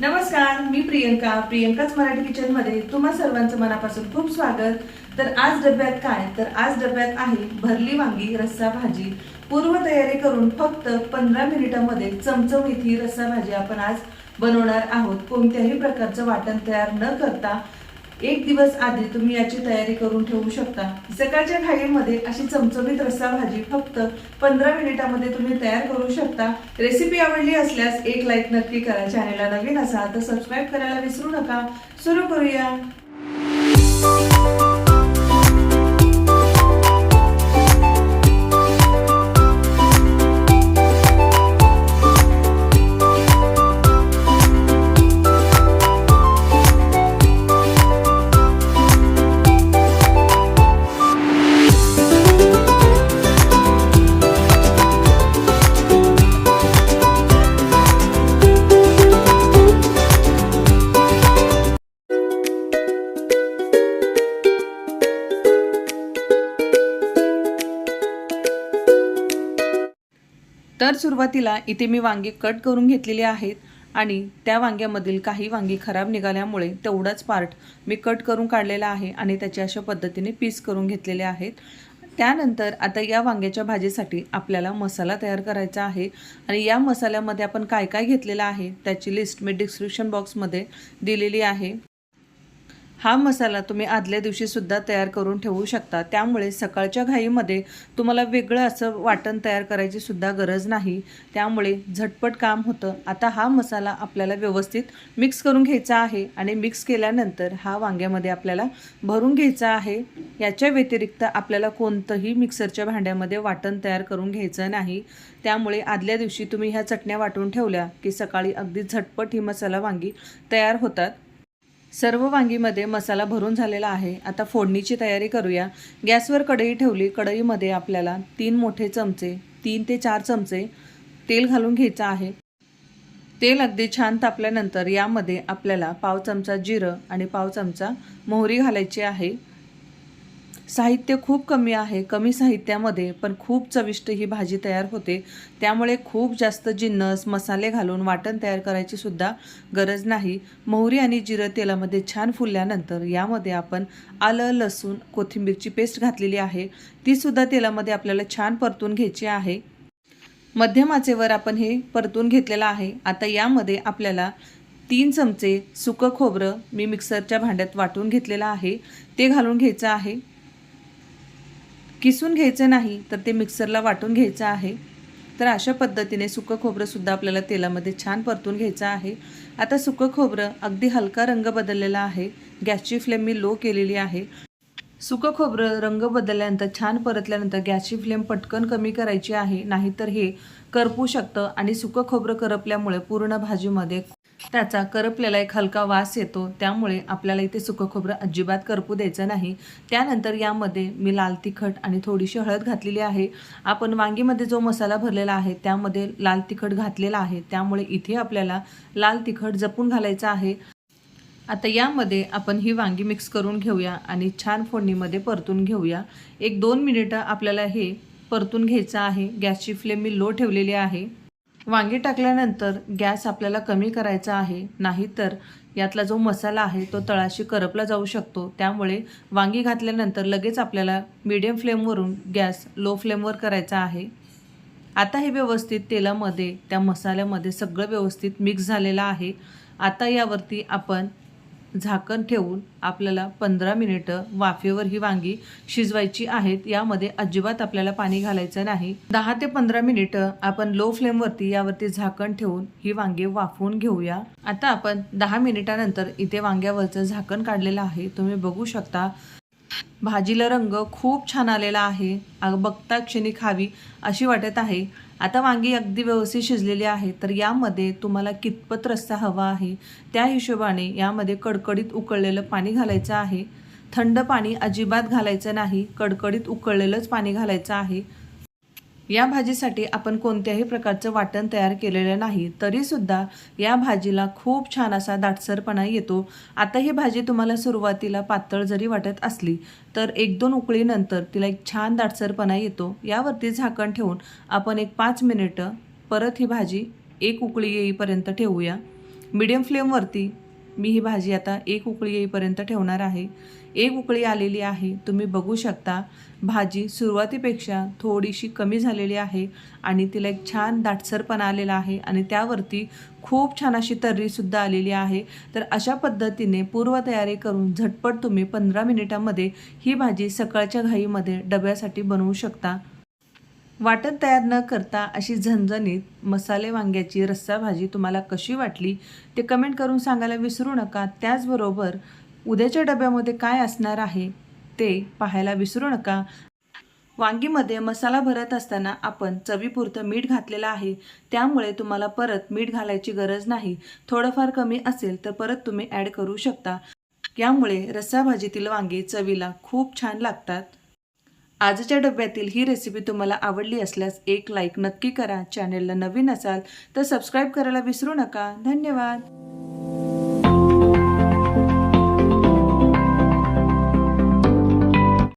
नमस्कार मी प्रियंका प्रियंकाच मराठी किचनमध्ये तुम्हा सर्वांचं मनापासून खूप स्वागत. तर आज डब्यात काय? तर आज डब्यात आहे भरली वांगी रस्सा भाजी. पूर्व तयारी करून फक्त पंधरा मिनिटांमध्ये चमचमीत ही रस्सा भाजी आपण आज बनवणार आहोत. कोणत्याही प्रकारचं वाटण तयार न करता एक दिवस आधी तुम्ही याची तयारी करून ठेवू शकता. सकाळच्या घाईमध्ये अशी चमचमीत रस्सा भाजी फक्त पंधरा मिनिटामध्ये तुम्ही तयार करू शकता. रेसिपी आवडली असल्यास एक लाईक नक्की करा. चॅनेलला नवीन असाल तर सबस्क्राईब करायला विसरू नका. सुरू करूया. तर सुरुवातीला इथे मी वांगी कट करून घेतलेली आहेत आणि त्या वांग्यामधील काही वांगी खराब निघाल्यामुळे तेवढाच पार्ट मी कट करून काढलेला आहे आणि त्याचे अशा पद्धतीने पीस करून घेतलेले आहेत. त्यानंतर आता या वांग्याच्या भाजीसाठी आपल्याला मसाला तयार करायचा आहे आणि या मसाल्यामध्ये आपण काय काय घेतलेलं आहे त्याची लिस्ट मी डिस्क्रिप्शन बॉक्समध्ये दिलेली आहे. हा मसाला तुम्ही आदल्या दिवशीसुद्धा तयार करून ठेवू शकता. त्यामुळे सकाळच्या घाईमध्ये तुम्हाला वेगळं असं वाटण तयार करायची सुद्धा गरज नाही. त्यामुळे झटपट काम होतं. आता हा मसाला आपल्याला व्यवस्थित मिक्स करून घ्यायचा आहे आणि मिक्स केल्यानंतर हा वांग्यामध्ये आपल्याला भरून घ्यायचा आहे. याच्या व्यतिरिक्त आपल्याला कोणतंही मिक्सरच्या भांड्यामध्ये वाटण तयार करून घ्यायचं नाही. त्यामुळे आदल्या दिवशी तुम्ही ह्या चटण्या वाटून ठेवल्या की सकाळी अगदी झटपट ही मसाला वांगी तयार होतात. सर्व वांगीमध्ये मसाला भरून झालेला आहे. आता फोडणीची तयारी करूया. गॅसवर कढई ठेवली. कढईमध्ये आपल्याला तीन मोठे चमचे तीन ते चार चमचे तेल घालून घ्यायचं आहे. तेल अगदी छान तापल्यानंतर यामध्ये आपल्याला पाव चमचा जिरं आणि पाव चमचा मोहरी घालायची आहे. साहित्य खूप कमी आहे कमी साहित्यामध्ये पण खूप चविष्ट ही भाजी तयार होते. त्यामुळे खूप जास्त जिन्नस मसाले घालून वाटण तयार करायची सुद्धा गरज नाही. मोहरी आणि जिरं तेलामध्ये छान फुलल्यानंतर यामध्ये आपण आलं लसूण कोथिंबीरची पेस्ट घातलेली आहे. ती सुद्धा तेलामध्ये आपल्याला छान परतून घ्यायची आहे. मध्यम आचेवर आपण हे परतून घेतलेलं आहे. आता यामध्ये आपल्याला तीन चमचे सुकं खोबरं मी मिक्सरच्या भांड्यात वाटून घेतलेलं आहे. ते घालून घ्यायचं आहे. किसून घ्यायचं नाही तर ते मिक्सरला वाटून घ्यायचं आहे. तर अशा पद्धतीने सुकं खोबरंसुद्धा आपल्याला तेलामध्ये छान परतून घ्यायचं आहे. आता सुकं खोबरं अगदी हलका रंग बदललेला आहे. गॅसची फ्लेम मी लो केलेली आहे. सुकं खोबरं रंग बदलल्यानंतर छान परतल्यानंतर गॅसची फ्लेम पटकन कमी करायची आहे. नाहीतर हे करपू शकतं आणि सुकं खोबरं करपल्यामुळे पूर्ण भाजीमध्ये त्याचा करपलेला एक हलका वास येतो. त्यामुळे आपल्याला इथे सुकं खोबरं अजिबात करपू द्यायचं नाही. त्यानंतर यामध्ये मी लाल तिखट आणि थोडीशी हळद घातलेली आहे. आपण वांगीमध्ये जो मसाला भरलेला आहे त्यामध्ये लाल तिखट घातलेला आहे. त्यामुळे इथे आपल्याला लाल तिखट जपून घालायचं आहे. आता यामध्ये आपण ही वांगी मिक्स करून घेऊया आणि छान फोडणीमध्ये परतून घेऊया. एक दोन मिनिटं आपल्याला हे परतून घ्यायचं आहे. गॅसची फ्लेम मी लो ठेवलेली आहे. वांगी टाकल्यानंतर गॅस आपल्याला कमी करायचा आहे नाहीतर यातला जो मसाला आहे तो तळाशी करपला जाऊ शकतो. त्यामुळे वांगी घातल्यानंतर लगेच आपल्याला मीडियम फ्लेमवरून गॅस लो फ्लेमवर करायचा आहे. आता हे व्यवस्थित तेलामध्ये त्या मसाल्यामध्ये सगळं व्यवस्थित मिक्स झालेलं आहे. आता यावरती आपण झाकण ठेवून आपल्याला पंधरा मिनिटं वाफेवर ही वांगी शिजवायची आहेत यामध्ये अजिबात आपल्याला पाणी घालायचं नाही. दहा ते पंधरा मिनिटं आपण लो फ्लेमवरती यावरती झाकण ठेवून ही वांगे वाफवून घेऊया. आता आपण दहा मिनिटानंतर इथे वांग्यावरचं झाकण काढलेलं आहे तुम्ही बघू शकता. भाजीला रंग खूप छान आलेला आहे. अग बघता क्षणी खावी अशी वाटत आहे. आता वांगी अगदी व्यवस्थित शिजलेली आहे तर यामध्ये तुम्हाला कितपत रस्सा हवा आहे त्या हिशोबाने यामध्ये कडकडीत उकळलेलं पाणी घालायचं आहे. थंड पाणी अजिबात घालायचं नाही कडकडीत उकळलेलंच पाणी घालायचं आहे. या भाजीसाठी आपण कोणत्याही प्रकारचं वाटण तयार केलेलं नाही तरीसुद्धा या भाजीला खूप छान असा दाटसरपणा येतो. आता ही भाजी तुम्हाला सुरुवातीला पातळ जरी वाटत असली तर एक दोन उकळीनंतर तिला एक छान दाटसरपणा येतो. यावरती झाकण ठेवून आपण एक पाच मिनिटं परत ही भाजी एक उकळी येईपर्यंत ठेवूया. मीडियम फ्लेमवरती मी ही भाजी आता एक उकळी येईपर्यंत ठेवणार आहे. एक उकळी आलेली आहे. तुम्ही बघू शकता भाजी सुरुवातीपेक्षा थोडीशी कमी झालेली आहे आणि तिला एक छान दाटसरपणा आलेला आहे आणि त्यावरती खूप छान अशी तर्रीसुद्धा आलेली आहे. तर अशा पद्धतीने पूर्वतयारी करून झटपट तुम्ही पंधरा मिनिटामध्ये ही भाजी सकाळच्या घाईमध्ये डब्यासाठी बनवू शकता. वाटण तयार न करता अशी झणझणीत मसाले वांग्याची रस्सा भाजी तुम्हाला कशी वाटली ते कमेंट करून सांगायला विसरू नका. त्याचबरोबर उद्याच्या डब्यामध्ये काय असणार आहे ते पाहायला विसरू नका. वांगीमध्ये मसाला भरत असताना आपण चवीपुरतं मीठ घातलेलं आहे. त्यामुळे तुम्हाला परत मीठ घालायची गरज नाही. थोडंफार कमी असेल तर परत तुम्ही ॲड करू शकता. यामुळे रस्सा भाजीतील वांगी चवीला खूप छान लागतात. आजच्या डब्यातील ही रेसिपी तुम्हाला आवडली असल्यास एक लाईक नक्की करा. चॅनेलला नवीन असाल तर सबस्क्राईब करायला विसरू नका. धन्यवाद.